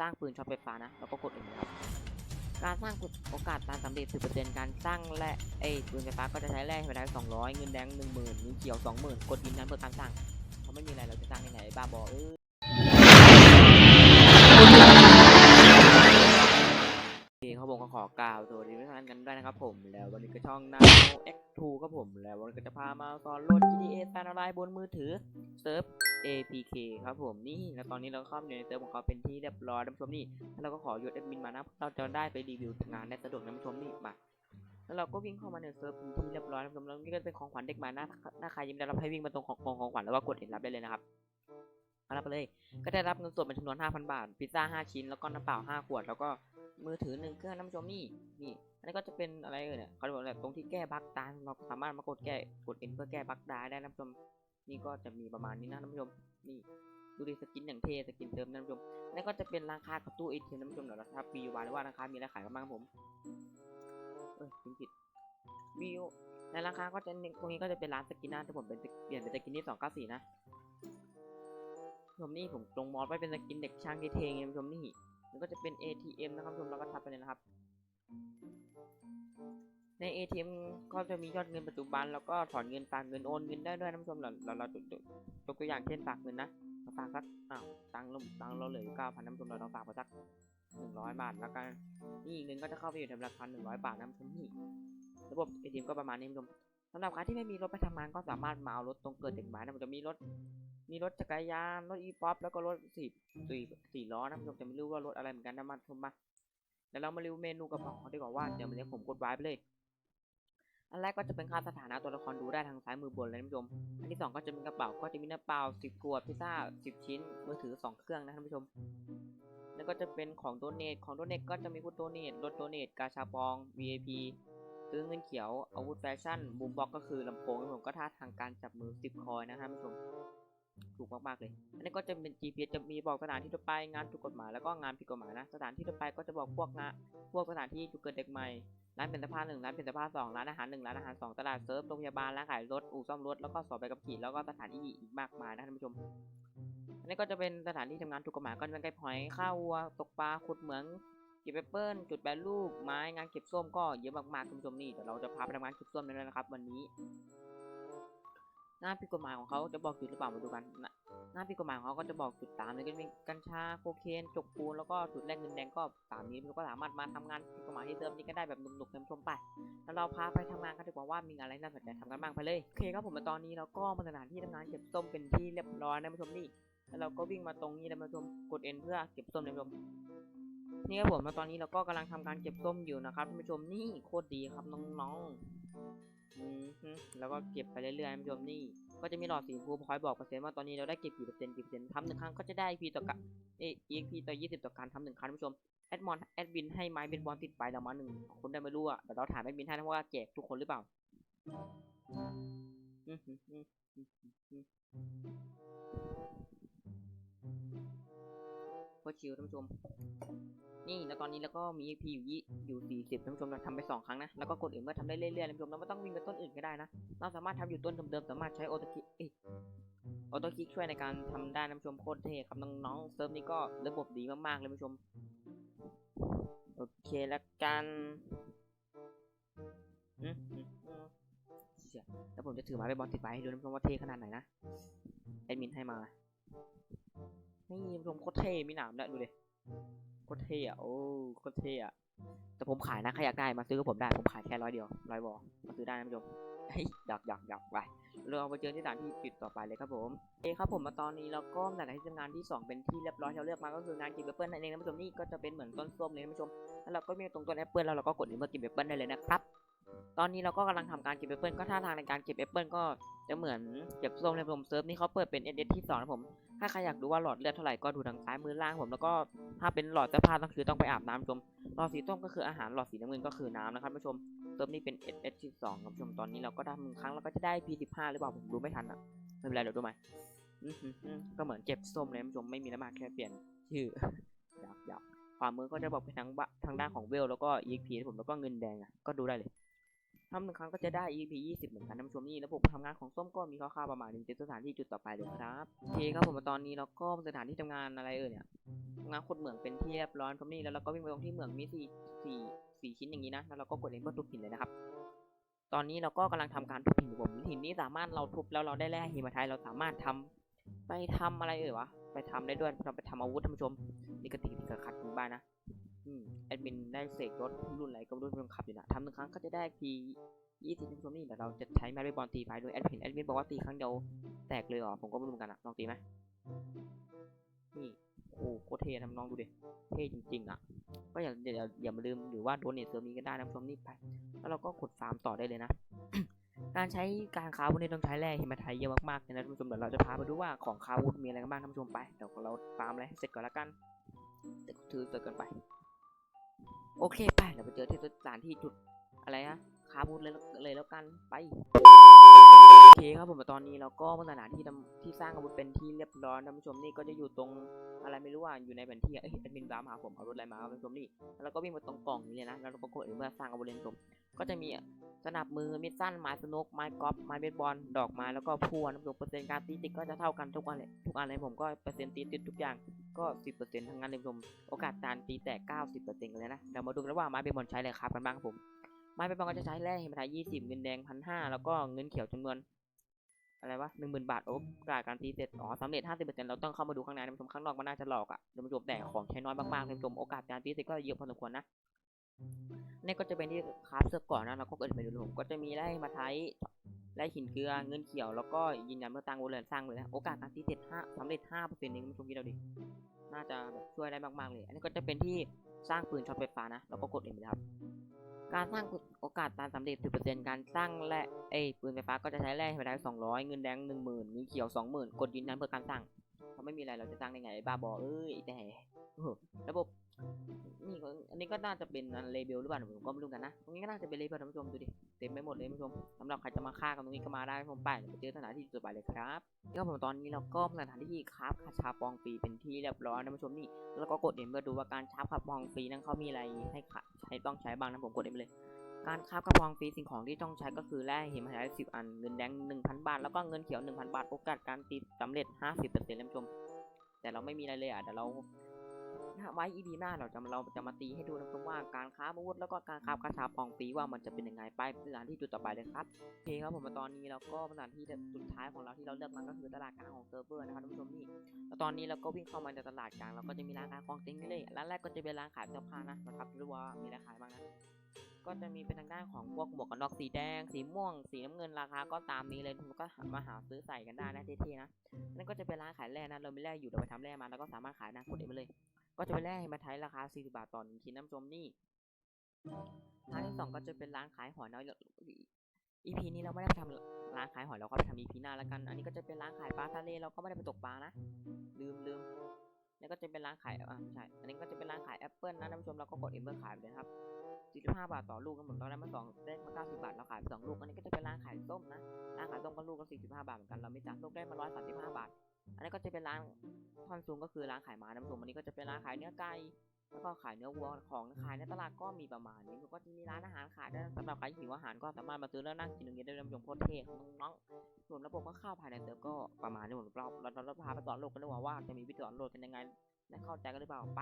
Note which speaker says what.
Speaker 1: สร้างปืนช็อตไฟฟ้านะแล้วก็กดเองนครับการสร้างโอกาสการสำเร็จ10%การสร้างและเอ้ปืนไฟฟ้าก็จะใช้แร่ธรรมดา200 เงินแดง 10,000เงินเขียว 20,000 กดยืนยันเพื่อการสร้างเขาไม่มีอะไรเราจะสร้างที่ไหนบ้าบอเออเคครับผมก็ขอกล่าวสวัสดีทุกท่านกันด้วยนะครับผมแล้ววันนี้ก็ช่อง Nano X2 ครับผมแล้ววันนี้ก็จะพามาสอนโหลด GTA San Andreas บนมือถือเซิร์ฟ APK ครับผมนี่แล้วตอนนี้เราเข้ามาในเซิร์ฟของเขาเป็นที่เรียบร้อยท่านผู้ชมนี่แล้วเราก็ขอยศแอดมินมานะเราจะได้ไปรีวิวงานได้สะดวกนะผู้ชมนี่มาแล้วเราก็วิ่งเข้ามาในเซิร์ฟเป็นที่เรียบร้อยนะผู้ชมแล้วนี่ก็เป็นของขวัญเด็กมาหน้าหน้าใครยังไม่ได้รับให้วิ่งมาตรงของของของขวัญแล้วก็กดเห็นรับได้เลยนะครับเอารับไปเลย ก็ได้รับเงินสดเป็นจำนวน 5,000 บาท พิซซ่า 5 ชิ้น แล้วก็น้ำเปล่า 5 ขวด แล้วก็มือถือหนึ่งเครื่องนะผู้ชมนี่ นี่ อันนี้ก็จะเป็นอะไรเอ่ยเนี่ยเขาบอกแบบตรงที่แก้บั๊กตายเราสามารถมากดแก้ กดเอ็นเพื่อแก้บั๊กได้ได้นะผู้ชม นี่ก็จะมีประมาณนี้นะท่านผู้ชม นี่ดูดิสกินอย่างเท่สกินเติมนะท่านผู้ชมนั่นก็จะเป็นราคากับตู้เอทีเอ็มท่านผู้ชมเดี๋ยวเราถ้าปีวานหรือว่าราคามีอะไรขายกันบ้างครับผม เออพิมพ์ผิดวิวในราคาก็จะตรงนี้ก็จะเป็นร้านสกินนะถ้าผมเป็นเปลี่ยนเป็นสกินที่สองเก้าสี่นะผมนี่ผมตรงมอสไว้เป็นสกินเด็กช่างที่เทงนผู้ชมนี่มันก็จะเป็น ATM นะครับผู้ชมเราก็ทับไปเลยนะครับ ใน ATM ก็จะมียอดเงินปัจจุบัน แล้วก็ถอนเงินฝากเงินโอนเงินได้ด้วยนะผู้ชมเราเราเรายกตัวอย่างเช่นฝากเงินนะเราฝากสักอ้าวตังค์เราตังค์เราเหลืออยู่เก้าพันนะผู้ชมเราต้องฝากไปสักหนึ่งร้อยบาทแล้วกันนี่เงินก็จะเข้าไปอยู่ในราคาหนึ่งร้อยบาทนะผู้ชมนี่ระบบ ATM ก็ประมาณนี้ผู้ชมสำหรับใครที่ไม่มีรถไปทำงานก็สามารถมาเอารถตรงเกิดเด็กหมายนะมันจะมีรถมีรถจักรยานรถอีป๊อปแล้วก็รถสี่สี่สี่ล้อนะผู้ชมจะไม่รู้ว่ารถอะไรเหมือนกันนะมาชมมาเดี๋ยวเรามารีวิวเมนูกระเป๋าดีกว่าว่าเดี๋ยวมันจะผมกดไว้ไปเลย อันแรกก็จะเป็นค่าสถานะตัวละครดูได้ทางซ้ายมือบนเลยท่านผู้ชม อันที่สองก็จะเป็นกระเป๋าก็จะมีน้ำเปล่าสิบขวดพิซซ่าสิบชิ้น มือถือสองเครื่องนะท่านผู้ชม แล้วก็จะเป็นของโดเนทของโดเนทก็จะมีพุทโดเนทรถโดเนทกาชาปอง VIP ซื้อเงินเขียวอาวุธแฟชั่นบูมบ็อกก็คือลำโพงครับผมก็ท่าทางการจับมือสิบคอยนะท่านผู้ชมถูกมากๆเลย อันนี้ก็จะเป็น GPS จะมีบอกสถานที่ทั่วไปงานถูกกฎหมายแล้วก็งานผิดกฎหมายนะ สถานที่ทั่วไปก็จะบอกพวกงานพวกสถานที่จุดเกิดเด็กใหม่ ร้านเป็นสื้อผ้าหนึ่งร้านเป็นสื้อผ้าสองร้านอาหารหนึ่งร้านอาหารสองตลาดเซิร์ฟโรงพยาบาลร้านขายรถอู่ซ่อมรถแล้วก็สอบใบขับขี่แล้วก็สถานที่อีกมากมายนะท่านผู้ชมอันนี้ก็จะเป็นสถานที่ทำงานถูกกฎหมายก็จะเป็นไก่พอยข้าววัวตกปลาขุดเหมืองเก็บแอปเปิลจุดแปรรูปไม้งานเก็บส้มก็เยอะมากๆคุณผู้ชมนี่เดี๋ยวเราจะพาไปทำงานเก็บส้มกันด้วยนะครับ วันนี้งานผิดกฎหมายของเขาจะบอกจุดหรือเปล่ามาดูกันนะ งาผิดกฎหมายของเขาก็จะบอกจุดตามเลยก็จะมีกัญชาโคเคนจกปูนแล้วก็จุดแรกเงินแดงก็ตามนี้เราก็สามารถมาทำงานผิดกฎหมายที่เติมนี้ก็ได้แบบหนุกๆเต็มชมไป แล้วเราพาไปทำงานกันดีกว่าว่ามีอะไรน่าสนใจทำกันบ้างไปเลยโอเคครับผมมาตอนนี้เราก็มาสถานที่ทำงานเก็บส้มเป็นที่เรียบร้อยนะผู้ชมนี่แล้วเราก็วิ่งมาตรงนี้นะผู้ชมกด N เพื่อเก็บส้มนะผู้ชมนี่ครับผมมาตอนนี้เราก็กำลังทำการเก็บส้มอยู่นะครับท่านผู้ชมนี่โคตรดีครับน้องๆ แล้วก็เก็บไปเรื่อยๆนผู้ชมนี่ ก็จะมีหลอดสีฟูคอยบอกเปอร์เซ็นต์ว่าตอนนี้เราได้เก็บกี่เปอร์เซ็นต์กี่เปอร์เซ็นต์ทำหนึ่งครั้งก็จะได้ EP ต่อกันเอ EXP ต่อ20ต่อการทำหนึ่งครั้งท่านผู้ชมแอดมอนแอดบินให้ไม้เป็นบอลติดไปเรามาหนึ่งคนได้ไม่รู้อะแต่เราถามแอดบินให้นะว่าแจกทุกคนหรือเปล่าอืมอืมอืมอืมอืมโคตรชิลท่านผู้ชม นี่แล้วตอนนี้แล้วก็มี EP อยู่ยี่อยู่สี่สิบท่านผู้ชมเราทำไปสองครั้งนะแล้วก็กดอื่นเมื่อทำได้เรื่อยๆท่านผู้ชมเราไม่ต้องวิ่งไปต้นอื่นก็ได้นะเราสามารถทำอยู่ต้นเดิมๆสามารถใช้ออโต้คิกเอออโต้คลิกช่วยในการทำได้นะท่านผู้ชมโคตรเท่ครับน้องๆเซิร์ฟนี้ก็ระบบดีมากๆเลยท่านผู้ชมโอเคแล้วกันเชี่ยแล้วผมจะถือไม้ไปบอลติดไปให้ดูนผู้ชมว่าเท่ขนาดไหนนะแอดมินให้มานี่ผู้ชมโคตรเท่มีหนามด้วยดูดิ โคตรเท่อะโอ้โคตรเท่อะแต่ผมขายนะใครอยากได้มาซื้อกับผมได้ผมขายแค่ร้อยเดียวร้อยบอมาซื้อได้นะผู้ชมหยอกหยอกหยอกไปเราไปเจอที่สถานที่จุดต่อไปเลยครับผมเอครับผมมาตอนนี้เราก็สถานที่ทำงานที่สองเป็นที่เรียบร้อยที่เราเลือกมาก็คืองานกินแอปเปิลนั่นเองนะผู้ชมนี่ก็จะเป็นเหมือนต้นส้มเลยนะผู้ชมแล้วเราก็มีตรงต้นแอปเปิลแล้วเราก็กดนี้เพื่อกินแอปเปิลได้เลยนะครับ ตอนนี้เราก็กำลังทำการเก็บแอปเปิลก็ท่าทางในการเก็บแอปเปิลก็จะเหมือนเก็บส้มในผมเซิร์ฟนี่เขาเปิดเป็น s อที่สองนะผม ถ้าใครอยากดูว่าหลอดเลือดเท่าไหร่ก็ดูทางซ้ายมือล่างผมแล้วก็ถ้าเป็นหลอดเสื้อผ้าต้องคือต้องไปอาบน้ำชมหลอดสีส้มก็คืออาหารหลอดสีน้ำเงินก็คือน้ำนะครับผู้ชมเซิร์ฟนี่เป็น s อที่สองครับผู้ชมตอนนี้เราก็ทำหนึ่งครั้งเราก็จะได้ P15 หรือเปล่าผมดูไม่ทันอะไม่เป็นไรเดี๋ยวดูใหม่ก็เหมือนเก็บส้มเลยผู้ชมไม่มีน้ำมันแค่เปลี่ยนชื่อหยอกหยอกขวามือก็จะบอกไปทางทางด้านของเวลแล้วก็ EXP ผมแล้วก็เงินแดงอะก็ดูได้เลย ทำหนึ่งครั้งก็จะได้ EP 20 เหมือนกันท่านผู้ชมนี่ระบบทำงานของส้มก็มีคร่าวๆประมาณนี้เป็นสถานที่จุดต่อไปเลยครับโอเคครับผมมาตอนนี้เราก็สถานที่ทำงานอะไรเอ่ยเนี่ยงานขุดเหมืองเป็นที่เรียบร้อยพร้อมนี่แล้วเราก็วิ่งไปตรงที่เหมืองมีสี่สี่สี่ชิ้นอย่างนี้นะแล้วเราก็กดเองเพื่อทุบหินเลยนะครับ ตอนนี้เราก็กำลังทำการทุบหินอยู่ผมหินนี้สามารถเราทุบแล้วเราได้แร่หิมาไทยเราสามารถทำไปทำอะไรเอ่ยวะไปทำได้ด้วยเราไปทำอาวุธท่านผู้ชมนี่ก็ติดติดขัดๆอยู่บ้านนะอืม แอดมินได้เสกรถรุ่นอะไรก็ไม่รู้ที่มันขับอยู่นะทำหนึ่งครั้งก็จะได้ทียี่สิบท่านผู้ชมนี่เดี๋ยวเราจะใช้แมรี่บอลตีไฟด้วยแอดมินแอดมินบอกว่าตีครั้งเดียวแตกเลยเหรอผมก็ไม่รู้เหมือนกันอะลองตีไหมนี่โอ้โหโคตรเท่นะลองดูดิเท่จริงๆอะก็อย่าอย่าอย่าอย่ามาลืมหรือว่าโดนเนตเซิร์ฟนี้ก็ได้นะท่านผู้ชมนี่ไป แล้วเราก็กดฟาร์มต่อได้เลยนะการใช้การค้าวุธนี่ต้องใช้แร่หิมาไทยเยอะมากๆเลยนะท่านผู้ชมเดี๋ยวเราจะพาไปดูว่าของค้าวุธมีอะไรกันบ้างท่านผู้ชมไปเดี๋ยวเราฟาร์มอะไรให้เสร็จก่อนละกันเดี๋ยวถือเสร็จกันไป โอเคไปเดี๋ยวไปเจอที่สถานที่จุดอะไรนะ ค้าวุธเลยเลยแล้วกันไปโอเคครับผมตอนนี้เราก็มาสถานที่ทำที่สร้างอาวุธเป็นที่เรียบร้อยท่านผู้ชมนี่ก็จะอยู่ตรงอะไรไม่รู้ว่าอยู่ในแผนที่เอ้ยแอดมินบาร์มาหาผมเอารถอะไรมาครับท่านผู้ชมนี่แล้วก็วิ่งมาตรงกล่องนี้เลยนะแล้วเราก็กดเมื่อสร้างอาวุธเล่นชมก็จะมีสนับมือมิดสั้นไม้สนุกไม้กอล์ฟไม้เบสบอลดอกไม้แล้วก็พวนน้ำตกเปอร์เซ็นต์การตีติดก็จะเท่ากันทุกอันเลยทุกอันเลยผมก็เปอร์เซ็นต์ตีติดทุกอย่างก็สิบเปอร์เซ็นต์ทั้งนั้นเลยผมโอกาสการตีแตกเก้าสิบเปอร์เซ็นต์กันเลยนะเดี๋ยวมาดูกันว่าไม้เบสบอลใช้อะไรครับกันบ้างครับผม ไม้เบสบอลก็จะใช้แร่เฮมไทยยี่สิบเงินแดงพันห้าแล้วก็เงินเขียวจำนวนอะไรวะหนึ่งหมื่นบาทโอกาสการตีเสร็จอ๋อสำเร็จห้าสิบเปอร์เซ็นต์เราต้องเข้ามาดูข้างในนะผู้ชมข้างนอกมันน่าจะหลอกอะเดี๋ยวผู้ชมแต่ของใช้น้อยมากๆเลยผู้ชมโอกาสการตีเสร็จก็เยอะพอสมควรนะนี่ก็จะเป็นที่คราฟเสื้อก่อนนะเราก็เกิดไปดูผมก็จะมีไร่มาไทยไร่หินเกลือเงินเขียวแล้วก็ยืนยันเมื่อตั้งโวเลนสร้างเลยนะโอกาสการที่เสร็จห้าสำเร็จห้าเปอร์เซ็นต์นี้คุณผู้ชมคิดเอาดิน่าจะแบบช่วยได้มากๆเลย อันนี้ก็จะเป็นที่สร้างปืนช็อตไฟฟ้านะเราก็กดเองไปเลยครับ การสร้างโอกาสการสำเร็จสิบเปอร์เซ็นต์การสร้างและเอ้ปืนไฟฟ้าก็จะใช้แร่มาได้สองร้อยเงินแดงหนึ่งหมื่นเงินเขียวสองหมื่นกดยืนยันเพื่อการสร้างเขาไม่มีอะไรเราจะสร้างได้ไงบ้าบอเอ้ยแต่ระบบ นี่ก็อันนี้ก็น่าจะเป็นเลเบลหรือเปล่าผมก็ไม่รู้กันนะ ตรงนี้ก็น่าจะเป็นเลเบลท่านผู้ชมดูดิ เต็มไปหมดเลยท่านผู้ชมสำหรับใครจะมาฆ่ากันตรงนี้ก็มาได้ผมไปเดี๋ยวไปเจอสถานที่จุดไปเลยครับก็ผมตอนนี้เราก็สถานที่คราฟคาชาปองฟรีเป็นที่เรียบร้อยท่านผู้ชมนี่ แล้วก็กดเอ็มเพื่อดูว่าการชาร์ปคาปองฟรีนั้นเขามีอะไรให้ใช้ต้องใช้บ้างนะผมกดเอ็มเลยการคราฟคาปองฟรีสิ่งของที่ต้องใช้ก็คือแร่หิมะไทยสิบอันเงินแดงหนึ่งพันบาท แล้วก็เงินเขียวหนึ่งพันบาทโอกาสการตีสำเร็จห้าสิบเปอร์เซ็นต์ท่านผู้ชม แต่เราไม่มีอะไรเลยอะเดี๋ยวเรา ไว้อีพีหน้าเราจะมาเราจะมาตีให้ดูนะครับว่าการค้าอาวุธแล้วก็การค้ากระชาปองฟรีว่ามันจะเป็นยังไงไปสถานที่จุดต่อไปเลยครับโอเคครับผมมาตอนนี้เราก็สถานที่สุดท้ายของเราที่เราเลือกมาก็คือตลาดกลางของเซิร์ฟเวอร์นะครับท่านผู้ชมนี่แล้วตอนนี้เราก็วิ่งเข้ามาในตลาดกลางเราก็จะมีร้านขายของเต็งนี่เลยร้านแรกก็จะเป็นร้านขายเสื้อผ้านะนะครับดูว่ามีอะไรขายบ้างนะก็จะมีเป็นทางด้านของพวกหมวกกันน็อกสีแดง สีม่วง สีน้ำเงินราคาก็ตามนี้เลยทุกคนก็หามาหาซื้อใส่กันได้นะเท่ๆนะนั่นก็จะเป็นร้านขายแร่นะเรามีแร่อยู่เราไปทำแร่มาแล้วก็สามารถขายนะกดเองมาเลย ก็จะเป็นแร่มาไทยราคา 40 บาทต่อหนึ่งชิ้นน้ำชมนี่ร้านที่สองก็จะเป็นร้านขายหอยน้อย EP นี้เราไม่ได้ไปทำร้านขายหอยเราก็ไปทำ EP หน้าแล้วกัน อันนี้ก็จะเป็นร้านขายปลาทะเลเราก็ไม่ได้ไปตกปลานะ ลืมลืมแล้ก็จะเป็นร้านขายอ่าไม่ใช่ อันนี้ก็จะเป็นร้านขายแอปเปิลนะท่านผู้ชมเราก็กดเอ็มเบอร์ขายไปเลยครับ45บาทต่อลูกกันหมดเราได้มาสองได้มา90บาทเราขายไปสองลูก อันนี้ก็จะเป็นร้านขายส้มนะ ร้านขายส้มก็ลูกก็45 บาทเหมือนกัน เราไม่จ่ายลูกได้มา135บาท อันนี้ก็จะเป็นร้านท่อนซุงก็คือร้านขายหมาน้ำซุ่มอันนี้ก็จะเป็นร้านขายเนื้อไก่แล้วก็ขายเนื้อวัวของขายในตลาดก็มีประมาณนี้แล้วก็จะมีร้านอาหารขายได้สำหรับใครหิวอาหารก็สามารถมาซื้อแล้วนั่งกินอย่างเงี้ยได้เลยท่านผู้ชมโคตรเท่น้องๆส่วนระบบก็เข้าภายในเซิร์ก็ประมาณนี้ผมเราเราเราพาไปสอนโลกกันดีกว่าว่าจะมีวิธีสอนโลกกันยังไงและเข้าใจกันหรือเปล่าไป